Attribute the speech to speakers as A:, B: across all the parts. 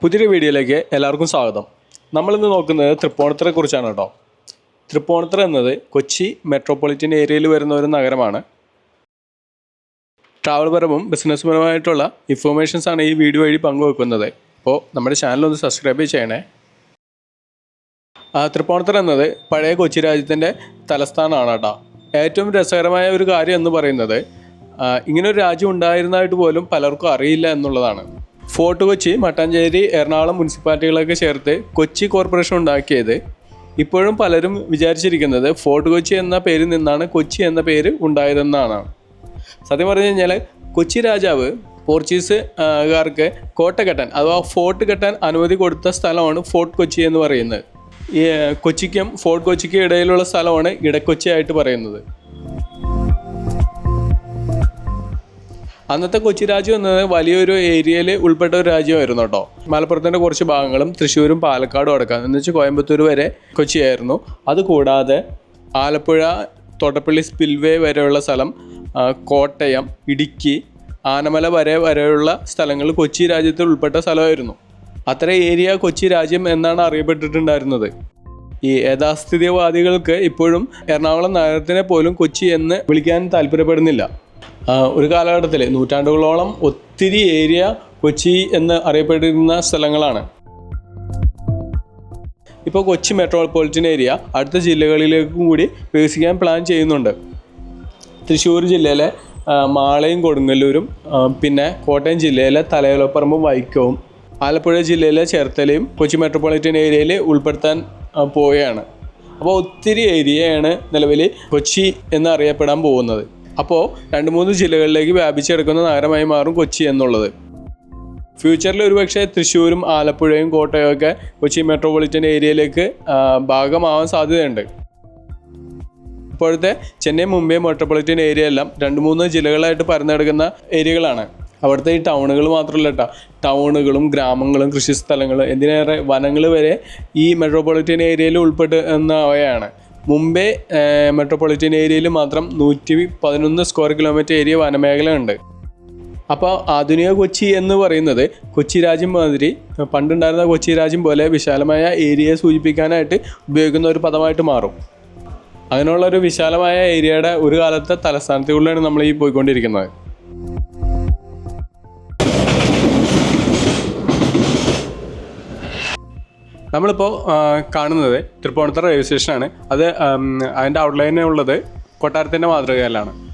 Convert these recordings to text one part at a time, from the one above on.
A: പുതിയൊരു വീഡിയോയിലേക്ക് എല്ലാവർക്കും സ്വാഗതം. നമ്മളിന്ന് നോക്കുന്നത് തൃപ്പൂണിത്തറയെ കുറിച്ചാണ് കേട്ടോ. തൃപ്പൂണിത്തറ എന്നത് കൊച്ചി മെട്രോപൊളിറ്റൻ ഏരിയയിൽ വരുന്ന ഒരു നഗരമാണ്. ട്രാവൽ പരവും ബിസിനസ് പരമായിട്ടുള്ള ഇൻഫോർമേഷൻസ് ആണ് ഈ വീഡിയോ വഴി പങ്കുവെക്കുന്നത്. അപ്പോൾ നമ്മുടെ ചാനൽ ഒന്ന് സബ്സ്ക്രൈബ് ചെയ്യണേ. തൃപ്പൂണിത്തറ എന്നത് പഴയ കൊച്ചി രാജ്യത്തിന്റെ തലസ്ഥാനമാണ് കേട്ടോ. ഏറ്റവും രസകരമായ ഒരു കാര്യം എന്ന് പറയുന്നത് ഇങ്ങനെ ഇങ്ങനൊരു രാജ്യം ഉണ്ടായിരുന്നതായിട്ട് പോലും പലർക്കും അറിയില്ല എന്നുള്ളതാണ്. ഫോർട്ട് കൊച്ചി മട്ടാഞ്ചേരി എറണാകുളം മുനിസിപ്പാലിറ്റികളൊക്കെ ചേർത്ത് കൊച്ചി കോർപ്പറേഷൻ ഉണ്ടാക്കിയത്. ഇപ്പോഴും പലരും വിചാരിച്ചിരിക്കുന്നത് ഫോർട്ട് കൊച്ചി എന്ന പേരിൽ നിന്നാണ് കൊച്ചി എന്ന പേര് ഉണ്ടായതെന്നാണ്. സത്യം പറഞ്ഞു കഴിഞ്ഞാൽ കൊച്ചി രാജാവ് പോർച്ചുഗീസ് കാർക്ക് കോട്ട കെട്ടാൻ അഥവാ ഫോർട്ട് കെട്ടാൻ അനുമതി കൊടുത്ത സ്ഥലമാണ് ഫോർട്ട് കൊച്ചി എന്ന് പറയുന്നത്. ഈ കൊച്ചിക്കും ഫോർട്ട് കൊച്ചിക്കും ഇടയിലുള്ള സ്ഥലമാണ് ഇടക്കൊച്ചി ആയിട്ട് പറയുന്നത്. അന്നത്തെ കൊച്ചി രാജ്യം എന്നത് വലിയൊരു ഏരിയയിൽ ഉൾപ്പെട്ട ഒരു രാജ്യമായിരുന്നു കേട്ടോ. മലപ്പുറത്തിന്റെ കുറച്ച് ഭാഗങ്ങളും തൃശ്ശൂരും പാലക്കാടും അടക്കം. എന്ന് വെച്ചാൽ കോയമ്പത്തൂർ വരെ കൊച്ചിയായിരുന്നു. അതുകൂടാതെ ആലപ്പുഴ തോട്ടപ്പള്ളി സ്പിൽവേ വരെയുള്ള സ്ഥലം കോട്ടയം ഇടുക്കി ആനമല വരെ വരെയുള്ള സ്ഥലങ്ങൾ കൊച്ചി രാജ്യത്തിൽ ഉൾപ്പെട്ട സ്ഥലമായിരുന്നു. അത്ര ഏരിയ കൊച്ചി രാജ്യം എന്നാണ് അറിയപ്പെട്ടിട്ടുണ്ടായിരുന്നത്. ഈ യഥാസ്ഥിതിവാദികൾക്ക് ഇപ്പോഴും എറണാകുളം നഗരത്തിനെ പോലും കൊച്ചി എന്ന് വിളിക്കാൻ താല്പര്യപ്പെടുന്നില്ല. ഒരു കാലഘട്ടത്തിൽ നൂറ്റാണ്ടുകളോളം ഒത്തിരി ഏരിയ കൊച്ചി എന്ന് അറിയപ്പെട്ടിരുന്ന സ്ഥലങ്ങളാണ്. ഇപ്പോൾ കൊച്ചി മെട്രോപൊളിറ്റൻ ഏരിയ അടുത്ത ജില്ലകളിലേക്കും കൂടി വികസിക്കാൻ പ്ലാൻ ചെയ്യുന്നുണ്ട്. തൃശ്ശൂർ ജില്ലയിലെ മാളയും കൊടുങ്ങല്ലൂരും പിന്നെ കോട്ടയം ജില്ലയിലെ തലയോലപ്പറമ്പും വൈക്കവും ആലപ്പുഴ ജില്ലയിലെ ചേർത്തലയും കൊച്ചി മെട്രോപൊളിറ്റൻ ഏരിയയിൽ ഉൾപ്പെടുത്താൻ പോവുകയാണ്. അപ്പോൾ ഒത്തിരി ഏരിയയാണ് നിലവിൽ കൊച്ചി എന്ന് അറിയപ്പെടാൻ പോകുന്നത്. അപ്പോൾ രണ്ട് മൂന്ന് ജില്ലകളിലേക്ക് വ്യാപിച്ചെടുക്കുന്ന നഗരമായി മാറും കൊച്ചി എന്നുള്ളത്. ഫ്യൂച്ചറിൽ ഒരുപക്ഷെ തൃശ്ശൂരും ആലപ്പുഴയും കോട്ടയവും ഒക്കെ കൊച്ചി മെട്രോപൊളിറ്റൻ ഏരിയയിലേക്ക് ഭാഗമാവാൻ സാധ്യതയുണ്ട്. ഇപ്പോഴത്തെ ചെന്നൈ മുംബൈ മെട്രോപൊളിറ്റൻ ഏരിയ എല്ലാം രണ്ട് മൂന്ന് ജില്ലകളായിട്ട് പരന്നെടുക്കുന്ന ഏരിയകളാണ്. അവിടുത്തെ ഈ ടൗണുകൾ മാത്രമല്ല കേട്ടോ ടൗണുകളും ഗ്രാമങ്ങളും കൃഷിസ്ഥലങ്ങളും എന്തിനേറെ വനങ്ങൾ വരെ ഈ മെട്രോപൊളിറ്റൻ ഏരിയയിൽ ഉൾപ്പെടുന്നവയാണ് മുംബൈ മെട്രോപൊളിറ്റൻ ഏരിയയിൽ മാത്രം നൂറ്റി പതിനൊന്ന് സ്ക്വയർ കിലോമീറ്റർ ഏരിയ വനമേഖല ഉണ്ട് അപ്പോൾ ആധുനിക കൊച്ചി എന്ന് പറയുന്നത് കൊച്ചി രാജ്യം മാതിരി പണ്ടുണ്ടായിരുന്ന കൊച്ചി രാജ്യം പോലെ വിശാലമായ ഏരിയയെ സൂചിപ്പിക്കാനായിട്ട് ഉപയോഗിക്കുന്ന ഒരു പദമായിട്ട് മാറും. അങ്ങനെയുള്ള ഒരു വിശാലമായ ഏരിയയുടെ ഒരു കാലത്തെ തലസ്ഥാനത്തിലൂടെയാണ് നമ്മൾ ഈ പോയിക്കൊണ്ടിരിക്കുന്നത്. നമ്മളിപ്പോൾ കാണുന്നത് തൃപ്പൂണിത്തറ റെയിൽവേ സ്റ്റേഷനാണ്. അത് അതിന്റെ ഔട്ട്ലൈനുള്ളത് കൊട്ടാരത്തിന്റെ മാതൃകയിലാണ്.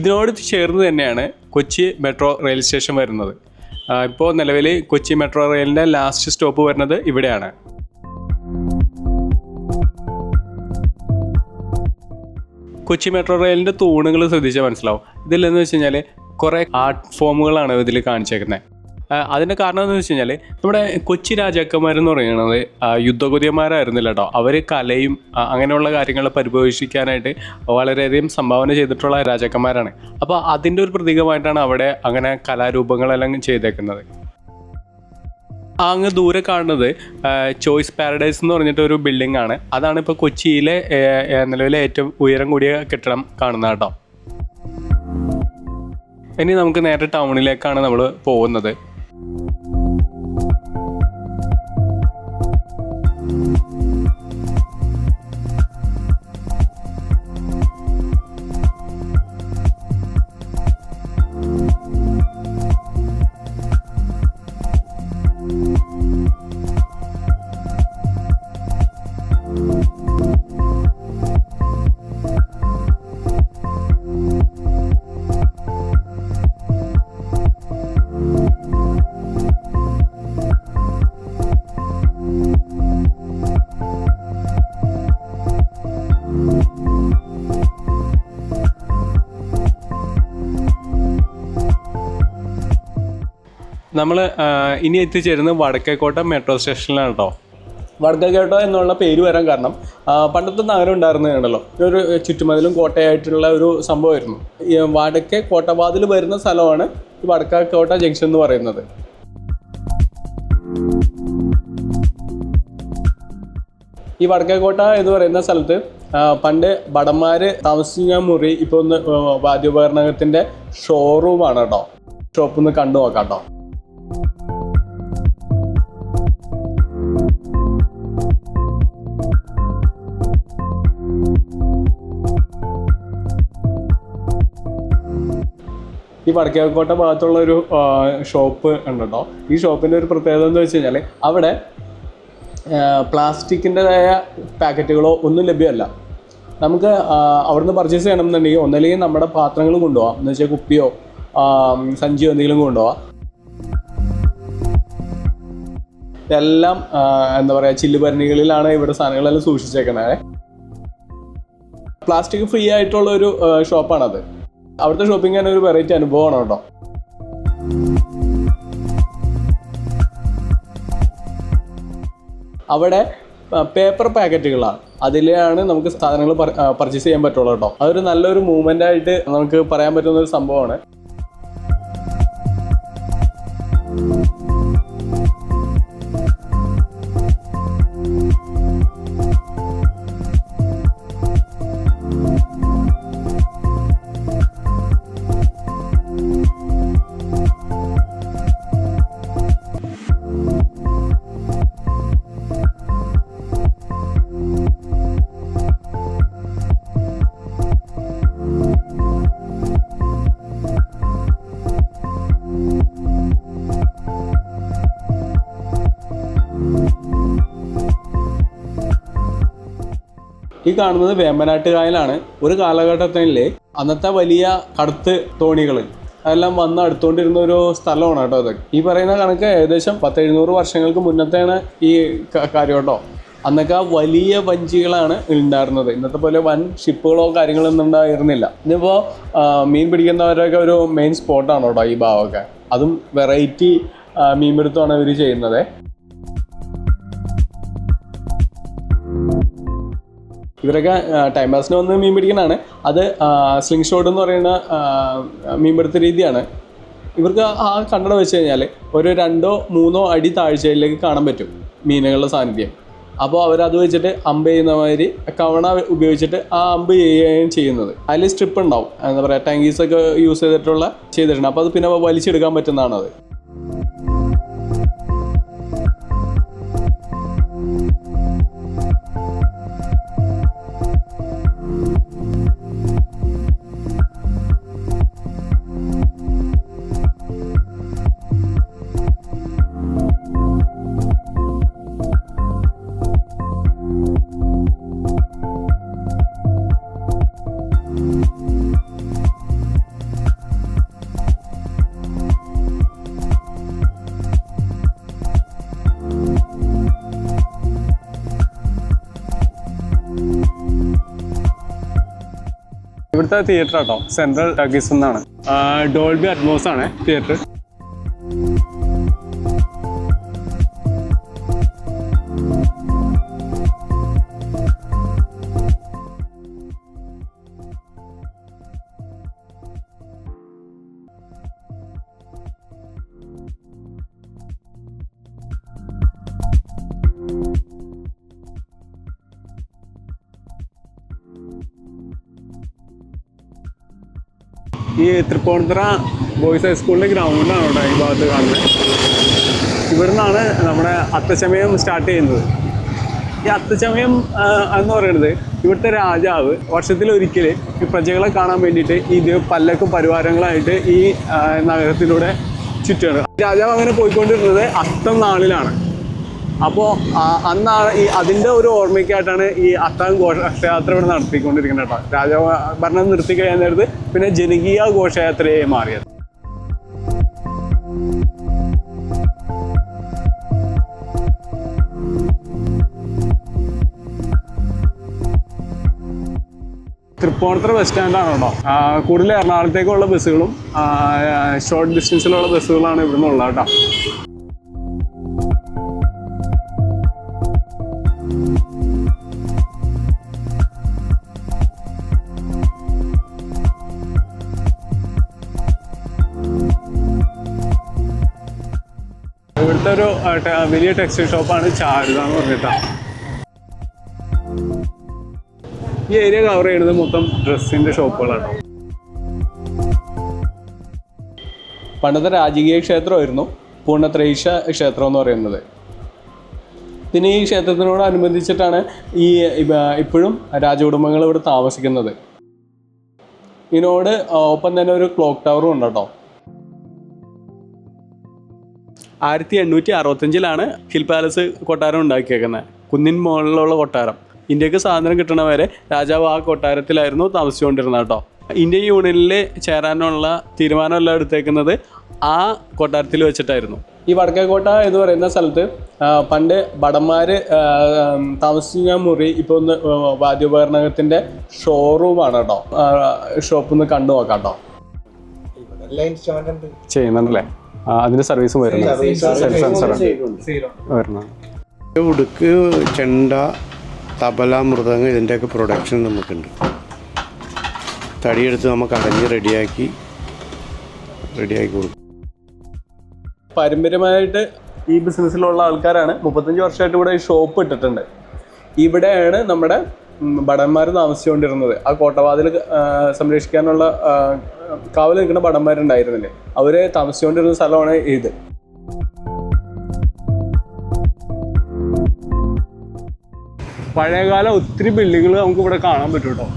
A: ഇതിനോട് ചേർന്ന് തന്നെയാണ് കൊച്ചി മെട്രോ റെയിൽ സ്റ്റേഷൻ വരുന്നത്. ഇപ്പോൾ നിലവിൽ കൊച്ചി മെട്രോ റെയിലിന്റെ ലാസ്റ്റ് സ്റ്റോപ്പ് വരുന്നത് ഇവിടെയാണ്. കൊച്ചി മെട്രോ റെയിലിന്റെ തൂണുകൾ ശ്രദ്ധിച്ചാൽ മനസ്സിലാവും. ഇതിലെന്ന് വെച്ച് കഴിഞ്ഞാൽ കുറേ ആർട്ട് ഫോമുകളാണ് ഇതിൽ കാണിച്ചേക്കുന്നത് അതിന്റെ കാരണം എന്ന് വെച്ച് കഴിഞ്ഞാൽ നമ്മുടെ കൊച്ചി രാജാക്കന്മാരെന്ന് പറയുന്നത് യുദ്ധകുതിയന്മാരായിരുന്നില്ല കേട്ടോ അവർ കലയും അങ്ങനെയുള്ള കാര്യങ്ങൾ പരിപോഷിക്കാനായിട്ട് വളരെയധികം സംഭാവന ചെയ്തിട്ടുള്ള രാജാക്കന്മാരാണ്. അപ്പോൾ അതിന്റെ ഒരു പ്രതീകമായിട്ടാണ് അവിടെ അങ്ങനെ കലാരൂപങ്ങളെല്ലാം ചെയ്തേക്കുന്നത്. അങ്ങ് ദൂരെ കാണുന്നത് ചോയ്സ് പാരഡൈസ് എന്ന് പറഞ്ഞിട്ട് ഒരു ബിൽഡിംഗ് ആണ്. അതാണ് ഇപ്പോൾ കൊച്ചിയിലെ നിലവിലെ ഏറ്റവും ഉയരം കൂടിയ കെട്ടിടം കാണുന്നത് കേട്ടോ ഇനി നമുക്ക് നേരെ ടൗണിലേക്കാണ് നമ്മൾ പോകുന്നത്. Thank you. നമ്മൾ ഇനി എത്തിച്ചേരുന്നത് വടക്കേക്കോട്ട മെട്രോ സ്റ്റേഷനിലാണ് കേട്ടോ വടക്കേക്കോട്ട എന്നുള്ള പേര് വരാൻ കാരണം പണ്ടത്തെ നഗരം ഉണ്ടായിരുന്നതുണ്ടല്ലോ ഒരു ചുറ്റുമതിലും കോട്ടയായിട്ടുള്ള ഒരു സംഭവമായിരുന്നു. വടക്കേ കോട്ടവാതിൽ വരുന്ന സ്ഥലമാണ് ഈ വടക്കേക്കോട്ട ജംഗ്ഷൻ എന്ന് പറയുന്നത്. ഈ വടക്കേക്കോട്ട എന്ന് പറയുന്ന സ്ഥലത്ത് പണ്ട് ഭടന്മാർ താമസിക്കുന്ന മുറി ഇപ്പോൾ ഒന്ന് വാദ്യോപകരണത്തിന്റെ ഷോറൂമാണ് കേട്ടോ ഷോപ്പ് ഒന്ന് കണ്ടു നോക്കാം കേട്ടോ ഈ വടക്കേക്കോട്ട ഭാഗത്തുള്ള ഒരു ഷോപ്പ് ഉണ്ട് ഈ ഷോപ്പിന്റെ ഒരു പ്രത്യേകത എന്ന് വെച്ച് കഴിഞ്ഞാൽ അവിടെ പ്ലാസ്റ്റിക്കിന്റെതായ പാക്കറ്റുകളോ ഒന്നും ലഭ്യമല്ല. നമുക്ക് അവിടുന്ന് പർച്ചേസ് ചെയ്യണം എന്നുണ്ടെങ്കിൽ ഒന്നല്ലെങ്കിൽ നമ്മുടെ പാത്രങ്ങൾ കൊണ്ടുപോകാം എന്ന് വെച്ചാൽ കുപ്പിയോ സഞ്ചിയോ എന്തെങ്കിലും കൊണ്ടുപോകാം എല്ലാം എന്താ പറയുക ചില്ലുഭരണികളിലാണ് ഇവിടെ സാധനങ്ങളെല്ലാം സൂക്ഷിച്ചേക്കുന്നത് പ്ലാസ്റ്റിക് ഫ്രീ ആയിട്ടുള്ള ഒരു ഷോപ്പാണ് ഷോപ്പാണത്. അവിടുത്തെ ഷോപ്പിംഗ് തന്നെ ഒരു വെറൈറ്റി അനുഭവമാണ് കേട്ടോ. അവിടെ പേപ്പർ പാക്കറ്റുകളാണ് അതിലാണ് നമുക്ക് സാധനങ്ങൾ പർച്ചേസ് ചെയ്യാൻ പറ്റുള്ളൂ കേട്ടോ. അതൊരു നല്ലൊരു മൂവ്മെന്റ് ആയിട്ട് നമുക്ക് പറയാൻ പറ്റുന്ന ഒരു സംഭവമാണ്. ഈ കാണുന്നത് വേമ്പനാട്ട് കായലാണ്. ഒരു കാലഘട്ടത്തിൽ അന്നത്തെ വലിയ കടുത്ത് തോണികൾ അതെല്ലാം വന്ന് അടുത്തുകൊണ്ടിരുന്ന ഒരു സ്ഥലമാണ് കേട്ടോ അത്. ഈ പറയുന്ന കണക്ക് ഏകദേശം പത്ത് എഴുന്നൂറ് വർഷങ്ങൾക്ക് മുന്നത്തെയാണ് ഈ കാര്യം കേട്ടോ. അന്നൊക്കെ വലിയ വഞ്ചികളാണ് ഉണ്ടായിരുന്നത്. ഇന്നത്തെ പോലെ വൻ ഷിപ്പുകളോ കാര്യങ്ങളൊന്നും ഉണ്ടായിരുന്നില്ല. ഇന്നിപ്പോൾ മീൻ പിടിക്കുന്നവരൊക്കെ ഒരു മെയിൻ സ്പോട്ടാണ് കേട്ടോ ഈ ഭാഗമൊക്കെ? അതും വെറൈറ്റി മീൻ പിടുത്തമാണ് ഇവർ ചെയ്യുന്നത്. ഇവരൊക്കെ ടൈം പാസിന് വന്ന് മീൻ പിടിക്കണതാണ് അത് സ്ലിംഗ് ഷോട്ട് എന്ന് പറയുന്ന മീൻ മീൻപിടുത്ത രീതിയാണ്. ഇവർക്ക് ആ കണ്ണട വെച്ച് കഴിഞ്ഞാൽ ഒരു രണ്ടോ മൂന്നോ അടി താഴ്ചയിലേക്ക് കാണാൻ പറ്റും മീനുകളുടെ സാന്നിധ്യം. അപ്പോൾ അവരത് വെച്ചിട്ട് അമ്പ് ചെയ്യുന്ന മാതിരി കവണ ഉപയോഗിച്ചിട്ട് ആ അമ്പ് ചെയ്യുകയും ചെയ്യുന്നത്. അതിൽ സ്ട്രിപ്പ് ഉണ്ടാവും. എന്താ പറയുക ടാങ്കീസൊക്കെ യൂസ് ചെയ്തിട്ടുള്ള ചെയ്തിട്ടുണ്ട്. അപ്പോൾ അത് പിന്നെ വലിച്ചെടുക്കാൻ പറ്റുന്നതാണ് അത് ഇവിടുത്തെ തിയേറ്റർ ആട്ടോ. സെൻട്രൽ ടഗീസ് എന്നാണ്. ഡോൾബി അറ്റ്മോസ് ആണ് തിയേറ്റർ ഈ തൃപ്പൂണിത്തുറ ബോയ്സ് ഹൈസ്കൂളിന്റെ ഗ്രൗണ്ടാണ് ഇവിടെ ഈ ഭാഗത്ത് കാണുന്നത്. ഇവിടുന്നാണ് നമ്മുടെ അത്തച്ചമയം സ്റ്റാർട്ട് ചെയ്യുന്നത്. ഈ അത്തച്ചമയം എന്ന് പറയുന്നത് ഇവിടുത്തെ രാജാവ് വർഷത്തിൽ ഒരിക്കൽ ഈ പ്രജകളെ കാണാൻ വേണ്ടിയിട്ട് ഇത് പല്ലക്കും പരിവാരങ്ങളായിട്ട് ഈ നഗരത്തിലൂടെ ചുറ്റുകയാണ് രാജാവ് അങ്ങനെ പോയിക്കൊണ്ടിരുന്നത് അത്തം നാളിലാണ്. അപ്പോൾ അന്നാണ് ഈ അതിന്റെ ഒരു ഓർമ്മയ്ക്കായിട്ടാണ് ഈ അത്താം ഘോഷയാത്ര ഇവിടെ നടത്തിക്കൊണ്ടിരിക്കുന്നത് കേട്ടോ. രാജാവ് ഭരണം നിർത്തി കഴിയാൻ നേരത്ത് പിന്നെ ജനകീയ ഘോഷയാത്രയായി മാറിയത്. തൃപ്പൂണിത്തുറ ബസ് സ്റ്റാൻഡാണ് കേട്ടോ. കൂടുതൽ എറണാകുളത്തേക്കുള്ള ബസ്സുകളും ഷോർട്ട് ഡിസ്റ്റൻസിലുള്ള ബസ്സുകളാണ് ഇവിടുന്ന് ഉള്ളത് കേട്ടോ. വലിയ ടെക്സ്റ്റൈൽ ഷോപ്പാണ് ചാരുത എന്ന് പറഞ്ഞിട്ടാണ് ഈ ഏരിയ കവർ ചെയ്യുന്നത് മൊത്തം ഡ്രസ്സിന്റെ ഷോപ്പുകളാണ് പണ്ടത്തെ രാജകീയ ക്ഷേത്രമായിരുന്നു പൂർണത്രൈശ ക്ഷേത്രം എന്ന് പറയുന്നത്. പിന്നെ ഈ ക്ഷേത്രത്തിനോടനുബന്ധിച്ചിട്ടാണ് ഈ ഇപ്പോഴും രാജകുടുംബങ്ങൾ ഇവിടെ താമസിക്കുന്നത്. ഇതിനോട് ഒപ്പം തന്നെ ഒരു ക്ലോക്ക് ടവറും ഉണ്ട് കേട്ടോ ആയിരത്തി എണ്ണൂറ്റി അറുപത്തഞ്ചിലാണ് ഹിൽ പാലസ് കൊട്ടാരം ഉണ്ടാക്കിയേക്കുന്നത്. കുന്നിൻ മുകളിലുള്ള കൊട്ടാരം. ഇന്ത്യയ്ക്ക് സ്വാതന്ത്ര്യം കിട്ടണ വരെ രാജാവ് ആ കൊട്ടാരത്തിലായിരുന്നു താമസിച്ചുകൊണ്ടിരുന്നത് കേട്ടോ. ഇന്ത്യൻ യൂണിയനിൽ ചേരാനുള്ള തീരുമാനമെല്ലാം എടുത്തേക്കുന്നത് ആ കൊട്ടാരത്തിൽ വെച്ചിട്ടായിരുന്നു. ഈ വടക്കേക്കോട്ട എന്ന് പറയുന്ന സ്ഥലത്ത് പണ്ട് ഭടന്മാർ താമസിച്ച മുറി ഇപ്പോൾ ഒന്ന് വാദ്യോപകരണത്തിന്റെ ഷോറൂമാണ് കേട്ടോ. ഷോപ്പ് ഒന്ന് കണ്ടു നോക്കാം കേട്ടോ. ചെയ്യുന്നുണ്ടല്ലേ? അതിന്റെ സർവീസും വരുന്നു സെൽഫ്
B: ഉടുക്ക് ചെണ്ട തബല മൃദംഗം ഇതിന്റെയൊക്കെ പ്രൊഡക്ഷൻ നമുക്കുണ്ട്. തടിയെടുത്ത് നമുക്ക് അടഞ്ഞ് റെഡിയാക്കി റെഡിയാക്കി കൊടുക്കും.
A: പാരമ്പര്യമായിട്ട് ഈ ബിസിനസ്സിലുള്ള ആൾക്കാരാണ്. മുപ്പത്തഞ്ച് വർഷമായിട്ട് ഇവിടെ ഈ ഷോപ്പ് ഇട്ടിട്ടുണ്ട്. ഇവിടെയാണ് നമ്മുടെ ഭടന്മാർ താമസിച്ചുകൊണ്ടിരുന്നത്. ആ കോട്ടവാതിൽ സംരക്ഷിക്കാനുള്ള കാവൽ നിൽക്കുന്ന ഭടന്മാരുണ്ടായിരുന്നില്ലേ? അവർ താമസിച്ചുകൊണ്ടിരുന്ന സ്ഥലമാണ് ഇത്. പഴയകാല ഒത്തിരി ബിൽഡിങ്ങുകൾ നമുക്ക് ഇവിടെ കാണാൻ പറ്റും കേട്ടോ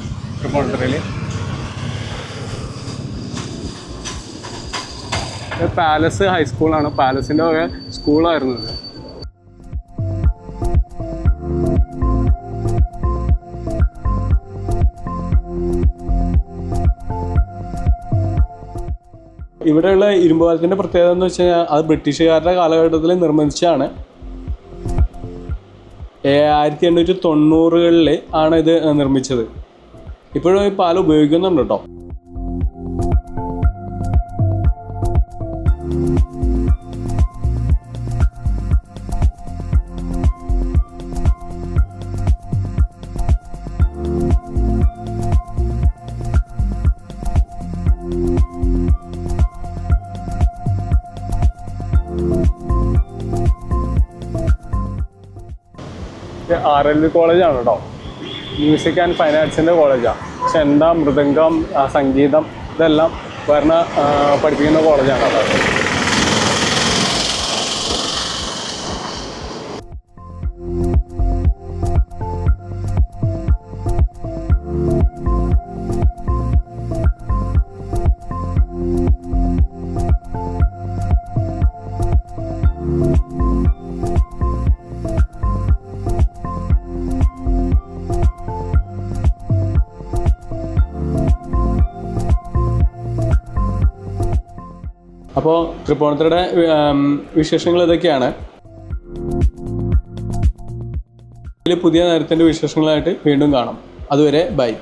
A: പാലസ് ഹൈസ്കൂളാണ്. പാലസിന്റെ വക സ്കൂളായിരുന്നു ഇവിടെയുള്ള ഇരുമ്പുപാലത്തിന്റെ പ്രത്യേകത എന്ന് വെച്ച് കഴിഞ്ഞാൽ അത് ബ്രിട്ടീഷുകാരുടെ കാലഘട്ടത്തിൽ നിർമ്മിച്ചതാണ്. ആയിരത്തി എണ്ണൂറ്റി തൊണ്ണൂറുകളിൽ ആണ് ഇത് നിർമ്മിച്ചത്. ഇപ്പോഴും ഈ പാലം ഉപയോഗിക്കുന്നുണ്ട് കേട്ടോ. ആർ എൽ വി കോളേജാണ് കേട്ടോ മ്യൂസിക് ആൻഡ് ഫൈൻ ആർട്സിന്റെ കോളേജാണ് ചെണ്ട മൃദംഗം സംഗീതം ഇതെല്ലാം വരണ പഠിപ്പിക്കുന്ന കോളേജാണ് കേട്ടോ അപ്പോൾ തൃപ്പൂണിത്തുറയുടെ വിശേഷങ്ങൾ ഇതൊക്കെയാണ്. പുതിയ നേരത്തിന്റെ വിശേഷങ്ങളായിട്ട് വീണ്ടും കാണാം. അതുവരെ ബൈ.